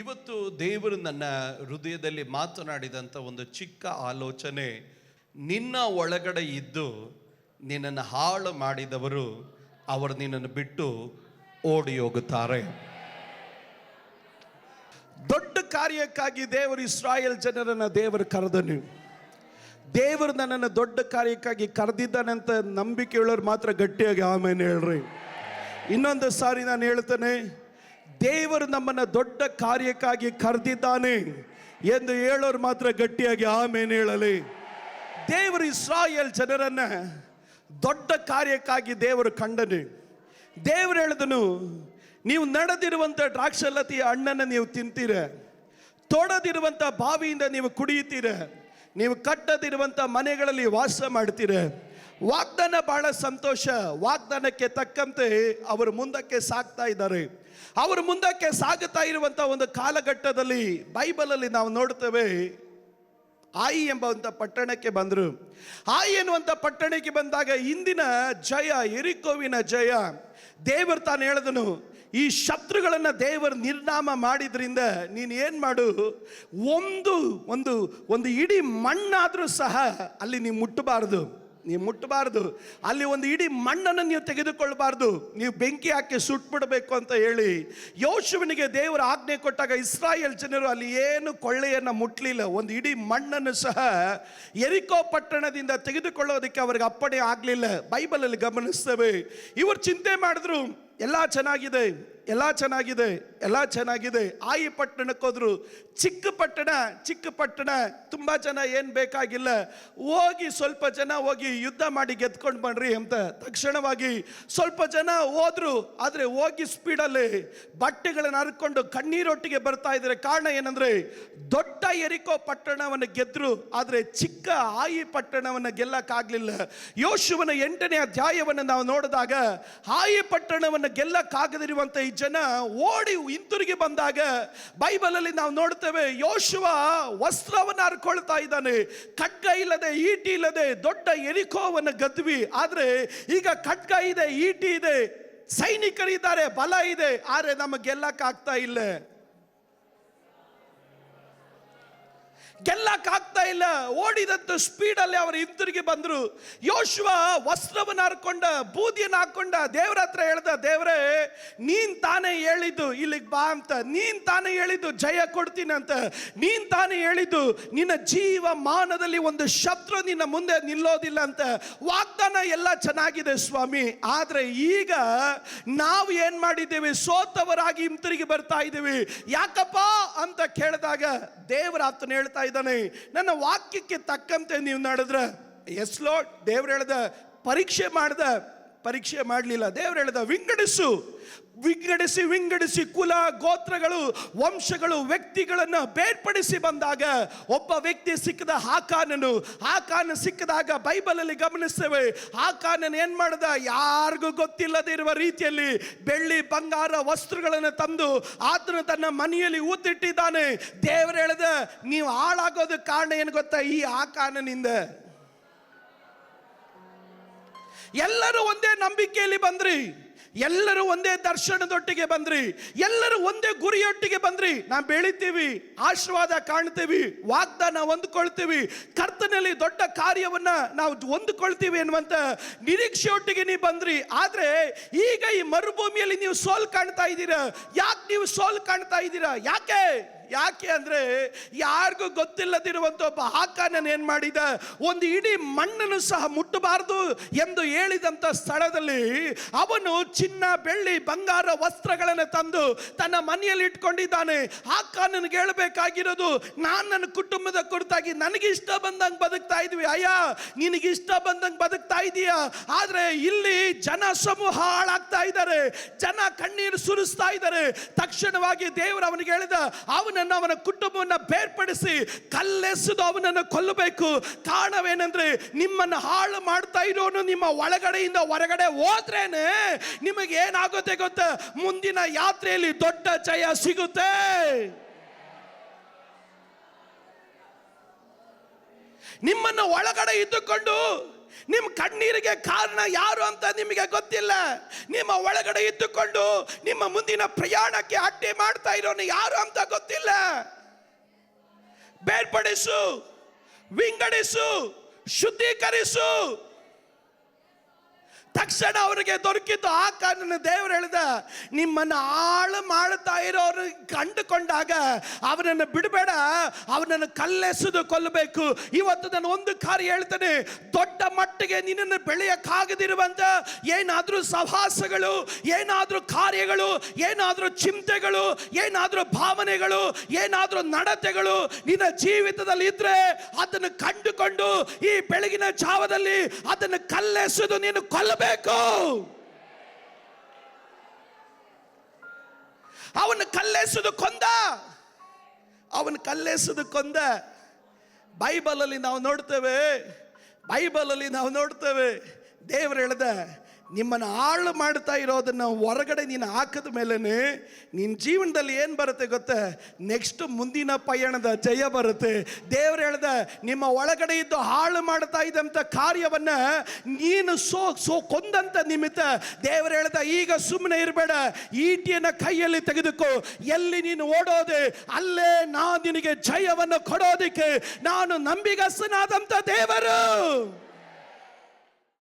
ಇವತ್ತು ದೇವರು ನನ್ನ ಹೃದಯದಲ್ಲಿ ಮಾತನಾಡಿದಂಥ ಒಂದು ಚಿಕ್ಕ ಆಲೋಚನೆ, ನಿನ್ನ ಒಳಗಡೆ ಇದ್ದು ನಿನ್ನನ್ನು ಹಾಳು ಮಾಡಿದವರು ಅವರು ನಿನ್ನನ್ನು ಬಿಟ್ಟು ಓಡಿ ಹೋಗುತ್ತಾರೆ. ದೊಡ್ಡ ಕಾರ್ಯಕ್ಕಾಗಿ ದೇವರು ಇಸ್ರಾಯೇಲ್ ಜನರನ್ನು ದೇವರು ಕರೆದನು. ದೇವರು ನನ್ನನ್ನು ದೊಡ್ಡ ಕಾರ್ಯಕ್ಕಾಗಿ ಕರೆದಿದ್ದಾನಂತ ನಂಬಿಕೆ ಹೇಳೋರು ಮಾತ್ರ ಗಟ್ಟಿಯಾಗಿ ಆಮೇಲೆ ಹೇಳ್ರಿ. ಇನ್ನೊಂದು ಸಾರಿ ನಾನು ಹೇಳ್ತೇನೆ ದೇವರು ನಮ್ಮನ್ನು ದೊಡ್ಡ ಕಾರ್ಯಕ್ಕಾಗಿ ಕರೆದಿದ್ದಾನೆ ಎಂದು ಹೇಳೋರು ಮಾತ್ರ ಗಟ್ಟಿಯಾಗಿ ಆಮೇಲೆ ಹೇಳಲಿ. ದೇವರು ಇಸ್ರಾಯೇಲ್ ಜನರನ್ನ ದೊಡ್ಡ ಕಾರ್ಯಕ್ಕಾಗಿ ದೇವರು ಕಂಡನು. ದೇವರು ಹೇಳಿದನು, ನೀವು ನಡೆದಿರುವಂಥ ದ್ರಾಕ್ಷಲತೆಯ ಹಣ್ಣನ್ನು ನೀವು ತಿಂತೀರ ತೊಡದಿರುವಂಥ ಬಾವಿಯಿಂದ ನೀವು ಕುಡಿಯುತ್ತೀರ, ನೀವು ಕಟ್ಟದಿರುವಂಥ ಮನೆಗಳಲ್ಲಿ ವಾಸ ಮಾಡ್ತೀರ. ವಾಗ್ದಾನ ಬಹಳ ಸಂತೋಷ, ವಾಗ್ದಾನಕ್ಕೆ ತಕ್ಕಂತೆ ಅವರು ಮುಂದಕ್ಕೆ ಸಾಕ್ತಾ ಇದ್ದಾರೆ. ಅವರು ಮುಂದಕ್ಕೆ ಸಾಗುತ್ತಾ ಇರುವಂಥ ಒಂದು ಕಾಲಘಟ್ಟದಲ್ಲಿ ಬೈಬಲಲ್ಲಿ ನಾವು ನೋಡ್ತೇವೆ ಆಯಿ ಎಂಬಂಥ ಪಟ್ಟಣಕ್ಕೆ ಬಂದರು. ಆಯಿ ಎನ್ನುವಂಥ ಪಟ್ಟಣಕ್ಕೆ ಬಂದಾಗ ಇಂದಿನ ಜಯ, ಎರಿಕೋವಿನ ಜಯ, ದೇವರು ತಾನು ಹೇಳಿದನು, ಈ ಶತ್ರುಗಳನ್ನು ದೇವರು ನಿರ್ನಾಮ ಮಾಡಿದ್ರಿಂದ ನೀನು ಏನು ಮಾಡು, ಒಂದು ಒಂದು ಒಂದು ಇಡೀ ಮಣ್ಣಾದರೂ ಸಹ ಅಲ್ಲಿ ನೀವು ಮುಟ್ಟಬಾರ್ದು. ನೀವು ಮುಟ್ಟಬಾರ್ದು. ಅಲ್ಲಿ ಒಂದು ಇಡೀ ಮಣ್ಣನ್ನು ನೀವು ತೆಗೆದುಕೊಳ್ಬಾರ್ದು ನೀವು ಬೆಂಕಿ ಹಾಕಿ ಸುಟ್ಬಿಡಬೇಕು ಅಂತ ಹೇಳಿ ಯೋಶುವನಿಗೆ ದೇವರ ಆಜ್ಞೆ ಕೊಟ್ಟಾಗ ಇಸ್ರಾಯೇಲ್ ಜನರು ಅಲ್ಲಿ ಏನು ಕೊಳ್ಳೆಯನ್ನು ಮುಟ್ಲಿಲ್ಲ. ಒಂದು ಇಡೀ ಮಣ್ಣನ್ನು ಸಹ ಎರಿಕೋ ಪಟ್ಟಣದಿಂದ ತೆಗೆದುಕೊಳ್ಳೋದಕ್ಕೆ ಅವ್ರಿಗೆ ಅಪ್ಪಣೆ ಆಗಲಿಲ್ಲ. ಬೈಬಲಲ್ಲಿ ಗಮನಿಸ್ತೇವೆ. ಇವರು ಚಿಂತೆ ಮಾಡಿದ್ರು. ಎಲ್ಲ ಚೆನ್ನಾಗಿದೆ. ಎಲ್ಲ ಚೆನ್ನಾಗಿದೆ ಎಲ್ಲ ಚೆನ್ನಾಗಿದೆ. ಆಯಿ ಪಟ್ಟಣಕ್ಕೆ ಹೋದ್ರು ಚಿಕ್ಕ ಪಟ್ಟಣ ಚಿಕ್ಕ ಪಟ್ಟಣ, ತುಂಬ ಜನ ಏನು ಬೇಕಾಗಿಲ್ಲ. ಹೋಗಿ ಸ್ವಲ್ಪ ಜನ ಹೋಗಿ ಯುದ್ಧ ಮಾಡಿ ಗೆದ್ಕೊಂಡು ಬನ್ರಿ ಅಂತ ತಕ್ಷಣವಾಗಿ ಸ್ವಲ್ಪ ಜನ ಹೋದ್ರು. ಆದರೆ ಹೋಗಿ ಸ್ಪೀಡಲ್ಲಿ ಬಟ್ಟೆಗಳನ್ನು ಹರ್ಕೊಂಡು ಕಣ್ಣೀರೊಟ್ಟಿಗೆ ಬರ್ತಾ ಇದ್ದಾರೆ ಕಾರಣ ಏನಂದರೆ ದೊಡ್ಡ ಎರಿಕೋ ಪಟ್ಟಣವನ್ನು ಗೆದ್ರು, ಆದರೆ ಚಿಕ್ಕ ಆಯಿ ಪಟ್ಟಣವನ್ನು ಗೆಲ್ಲಕ್ಕಾಗಲಿಲ್ಲ ಯೋಶುವನ ಎಂಟನೇ ಅಧ್ಯಾಯವನ್ನು ನಾವು ನೋಡಿದಾಗ ಆಯಿ ಪಟ್ಟಣವನ್ನು ಗೆಲ್ಲಕ್ಕಾಗದಿರುವಂಥ ಈ ಜನ ಓಡಿ ಹಿಂತಿರುಗಿ ಬಂದಾಗ ಬೈಬಲಲ್ಲಿ ನಾವು ನೋಡ್ತೇವೆ ಯೋಶುವ ವಸ್ತ್ರವನ್ನು ಹರ್ಕೊಳ್ತಾ ಇದ್ದಾನೆ. ಖಡ್ಗ ಇಲ್ಲದೆ ಈಟಿ ಇಲ್ಲದೆ ದೊಡ್ಡ ಎರಿಕೋವನ್ನು ಗದ್ವಿ. ಆದರೆ ಈಗ ಖಡ್ಗ ಇದೆ, ಈಟಿ ಇದೆ, ಸೈನಿಕರಿದ್ದಾರೆ, ಬಲ ಇದೆ, ಆದರೆ ನಮಗೆಲ್ಲಕ್ಕಾಗ್ತಾ ಇಲ್ಲೇ. ಗೆಲ್ಲಕ್ಕಾಗ್ತಾ ಇಲ್ಲ. ಓಡಿದಂಥ ಸ್ಪೀಡಲ್ಲಿ ಅವರು ಹಿಂತಿರುಗಿ ಬಂದರು. ಯೋಶುವ ವಸ್ತ್ರವನ್ನು ಹರ್ಕೊಂಡ, ಬೂದಿಯನ್ನು ಹಾಕೊಂಡ ದೇವ್ರ ಹತ್ರ ಹೇಳ್ದ, ದೇವರೇ, ನೀನ್ ತಾನೇ ಹೇಳಿದ್ದು ಇಲ್ಲಿಗೆ ಬಾ ಅಂತ. ನೀನ್ ತಾನೇ ಹೇಳಿದ್ದು ಜಯ ಕೊಡ್ತೀನಿ ಅಂತ. ನೀನ್ ತಾನೇ ಹೇಳಿದ್ದು ನಿನ್ನ ಜೀವ ಮಾನದಲ್ಲಿ ಒಂದು ಶತ್ರು ನಿನ್ನ ಮುಂದೆ ನಿಲ್ಲೋದಿಲ್ಲ ಅಂತ. ವಾಗ್ದಾನ ಎಲ್ಲ ಚೆನ್ನಾಗಿದೆ ಸ್ವಾಮಿ. ಆದ್ರೆ ಈಗ ನಾವು ಏನ್ ಮಾಡಿದ್ದೇವೆ? ಸೋತವರಾಗಿ ಹಿಂತಿರುಗಿ ಬರ್ತಾ ಇದ್ದೀವಿ ಯಾಕಪ್ಪ ಅಂತ ಕೇಳಿದಾಗ ದೇವರ ಆತನ ಹೇಳ್ತಾ ಇದ್ದಾನೆ. ನನ್ನ ವಾಕ್ಯಕ್ಕೆ ತಕ್ಕಂತೆ ನೀವು ನಡೆದ್ರೆ ಎಸ್ ಲೋಡ್ ದೇವ್ರು ಹೇಳ್ದ, ಪರೀಕ್ಷೆ ಮಾಡ್ದ, ಪರೀಕ್ಷೆ ಮಾಡಲಿಲ್ಲ. ದೇವ್ರು ಹೇಳ್ದ, ವಿಂಗಡಿಸು. ವಿಂಗಡಿಸಿ ವಿಂಗಡಿಸಿ ಕುಲ ಗೋತ್ರಗಳು ವಂಶಗಳು ವ್ಯಕ್ತಿಗಳನ್ನು ಬೇರ್ಪಡಿಸಿ ಬಂದಾಗ ಒಬ್ಬ ವ್ಯಕ್ತಿ ಸಿಕ್ಕದ ಹಾಕಾನನು ಹಾಕಾನ ಸಿಕ್ಕಿದಾಗ ಬೈಬಲಲ್ಲಿ ಗಮನಿಸ್ತೇವೆ. ಹಾಕಾನನ್ ಏನು ಮಾಡ್ದ? ಯಾರಿಗೂ ಗೊತ್ತಿಲ್ಲದೆ ಇರುವ ರೀತಿಯಲ್ಲಿ ಬೆಳ್ಳಿ ಬಂಗಾರ ವಸ್ತ್ರಗಳನ್ನು ತಂದು ಆತನು ತನ್ನ ಮನೆಯಲ್ಲಿ ಊತಿಟ್ಟಿದ್ದಾನೆ ದೇವರು ಹೇಳ್ದ, ನೀವು ಹಾಳಾಗೋದಕ್ಕೆ ಕಾರಣ ಏನು ಗೊತ್ತಾ? ಈ ಹಾಕಾನನಿಂದ. ಎಲ್ಲರೂ ಒಂದೇ ನಂಬಿಕೆಯಲ್ಲಿ ಬಂದ್ರಿ. ಎಲ್ಲರೂ ಒಂದೇ ದರ್ಶನದೊಟ್ಟಿಗೆ ಬಂದ್ರಿ. ಎಲ್ಲರೂ ಒಂದೇ ಗುರಿಯೊಟ್ಟಿಗೆ ಬಂದ್ರಿ. ನಾವು ಬೆಳಿತೀವಿ, ಆಶೀರ್ವಾದ ಕಾಣ್ತೀವಿ, ವಾಗ್ದಾನ ಹೊಂದ್ಕೊಳ್ತೀವಿ. ಕರ್ತನಲ್ಲಿ ದೊಡ್ಡ ಕಾರ್ಯವನ್ನ ನಾವು ಹೊಂದ್ಕೊಳ್ತೀವಿ ಎನ್ನುವಂತ ನಿರೀಕ್ಷೆಯೊಟ್ಟಿಗೆ ನೀವು ಬಂದ್ರಿ. ಆದ್ರೆ ಈಗ ಈ ಮರುಭೂಮಿಯಲ್ಲಿ ನೀವು ಸೋಲ್ ಕಾಣ್ತಾ ಇದ್ದೀರಾ? ಯಾಕೆ ನೀವು ಸೋಲ್ ಕಾಣ್ತಾ ಇದ್ದೀರಾ? ಯಾಕೆ? ಯಾಕೆ ಅಂದ್ರೆ ಯಾರಿಗೂ ಗೊತ್ತಿಲ್ಲದಿರುವಂತ ಒಬ್ಬ ಹಾಕಾನನ್ನು ಏನ್ ಮಾಡಿದ? ಒಂದು ಇಡೀ ಮಣ್ಣನ್ನು ಸಹ ಮುಟ್ಟಬಾರದು ಎಂದು ಹೇಳಿದಂತ ಸ್ಥಳದಲ್ಲಿ ಅವನು ಚಿನ್ನ, ಬೆಳ್ಳಿ, ಬಂಗಾರ ವಸ್ತ್ರಗಳನ್ನು ತಂದು ತನ್ನ ಮನೆಯಲ್ಲಿ ಇಟ್ಕೊಂಡಿದ್ದಾನೆ. ಹಾಕಾನನ್ಗೆ ಹೇಳಬೇಕಾಗಿರೋದು, ನಾನು ನನ್ನ ಕುಟುಂಬದ ಕುರಿತಾಗಿ ನನಗೆ ಇಷ್ಟ ಬಂದಂಗೆ ಬದುಕ್ತಾ ಇದ್ವಿ. ಅಯ್ಯ, ನಿನಗೆ ಇಷ್ಟ ಬಂದಂಗೆ ಬದುಕ್ತಾ ಇದೀಯಾ? ಆದ್ರೆ ಇಲ್ಲಿ ಜನ ಸಮೂಹ ಹಾಳಾಗ್ತಾ ಇದ್ದಾರೆ. ಜನ ಕಣ್ಣೀರು ಸುರಿಸ್ತಾ ಇದ್ದಾರೆ. ತಕ್ಷಣವಾಗಿ ದೇವರು ಅವನಿಗೆ ಹೇಳಿದ ಅವನನ್ನು ಅವನ ಕುಟುಂಬವನ್ನು ಬೇರ್ಪಡಿಸಿ ಕಲ್ಲೆಸೆದು ಅವನನ್ನು ಕೊಲ್ಲಬೇಕು. ಕಾರಣವೇನೆಂದರೆ ನಿಮ್ಮನ್ನು ಹಾಳು ಮಾಡ್ತಾ ಇರೋನು ನಿಮ್ಮ ಒಳಗಡೆಯಿಂದ ಹೊರಗಡೆ ಹೋದ್ರೇನೆ ನಿಮಗೆ ಏನಾಗುತ್ತೆ ಗೊತ್ತಾ? ಮುಂದಿನ ಯಾತ್ರೆಯಲ್ಲಿ ದೊಡ್ಡ ಜಯ ಸಿಗುತ್ತೆ. ನಿಮ್ಮನ್ನು ಒಳಗಡೆ ಇದ್ದುಕೊಂಡು ನಿಮ್ಮ ಕಣ್ಣೀರಿಗೆ ಕಾರಣ ಯಾರು ಅಂತ ನಿಮಗೆ ಗೊತ್ತಿಲ್ಲ. ನಿಮ್ಮ ಒಳಗಡೆ ಇದ್ದುಕೊಂಡು ನಿಮ್ಮ ಮುಂದಿನ ಪ್ರಯಾಣಕ್ಕೆ ಅಡ್ಡಿ ಮಾಡ್ತಾ ಇರೋನು ಯಾರು ಅಂತ ಗೊತ್ತಿಲ್ಲ. ಬೇರ್ಪಡಿಸು, ವಿಂಗಡಿಸು, ಶುದ್ಧೀಕರಿಸು. ತಕ್ಷಣ ಅವರಿಗೆ ದೊರಕಿತು ಆ ಕಾರಣ ದೇವರು ಹೇಳಿದ, ನಿಮ್ಮನ್ನು ಆಳು ಮಾಡುತ್ತಾ ಇರೋರು ಕಂಡುಕೊಂಡಾಗ ಅವನನ್ನು ಬಿಡಬೇಡ, ಅವನನ್ನು ಕಲ್ಲೆಸೆದು ಕೊಲ್ಲಬೇಕು. ಇವತ್ತು ನಾನು ಒಂದು ಕಾರ್ಯ ಹೇಳ್ತೇನೆ, ದೊಡ್ಡ ಮಟ್ಟಿಗೆ ನಿನ್ನನ್ನು ಬೆಳೆಯಕ್ಕಾಗದಿರುವಂತ ಏನಾದರೂ ಸಹಾಸಗಳು ಏನಾದರೂ ಕಾರ್ಯಗಳು, ಏನಾದರೂ ಚಿಂತೆಗಳು, ಏನಾದರೂ ಭಾವನೆಗಳು, ಏನಾದರೂ ನಡತೆಗಳು ನಿನ್ನ ಜೀವಿತದಲ್ಲಿ ಇದ್ರೆ ಅದನ್ನು ಕಂಡುಕೊಂಡು ಈ ಬೆಳಗಿನ ಜಾವದಲ್ಲಿ ಅದನ್ನು ಕಲ್ಲೆಸೆದು ನೀನು ಕೊಲ್ಲಬೇಕು. ಅವನು ಕಲ್ಲೆಸುದು ಕೊಂದ ಅವನು ಕಲ್ಲೆಸುದು ಕೊಂದ ಬೈಬಲಲ್ಲಿ ನಾವು ನೋಡ್ತೇವೆ ಬೈಬಲಲ್ಲಿ ನಾವು ನೋಡ್ತೇವೆ ದೇವರು ಹೇಳ್ದ ನಿಮ್ಮನ್ನು ಹಾಳು ಮಾಡ್ತಾ ಇರೋದನ್ನ ಹೊರಗಡೆ ನೀನು ಹಾಕಿದ ಮೇಲೇ ನಿನ್ನ ಜೀವನದಲ್ಲಿ ಏನು ಬರುತ್ತೆ ಗೊತ್ತಾ? ನೆಕ್ಸ್ಟ್ ಮುಂದಿನ ಪಯಣದ ಜಯ ಬರುತ್ತೆ. ದೇವರು ಹೇಳ್ದೆ, ನಿಮ್ಮ ಒಳಗಡೆ ಇದ್ದು ಹಾಳು ಮಾಡ್ತಾ ಇದ್ದಂಥ ಕಾರ್ಯವನ್ನ ನೀನು ಸೋ ಸೋ ಕೊಂದಂತ ನಿಮಿತ್ತ ದೇವರು ಹೇಳ್ದೆ, ಈಗ ಸುಮ್ಮನೆ ಇರಬೇಡ, ಈಟಿಯನ್ನು ಕೈಯಲ್ಲಿ ತೆಗೆದುಕೋ. ಎಲ್ಲಿ ನೀನು ಓಡೋದೆ, ಅಲ್ಲೇ ನಾನು ನಿನಗೆ ಜಯವನ್ನು ಕೊಡೋದಕ್ಕೆ. ನಾನು ನಂಬಿಗಸ್ತನಾದಂಥ ದೇವರು.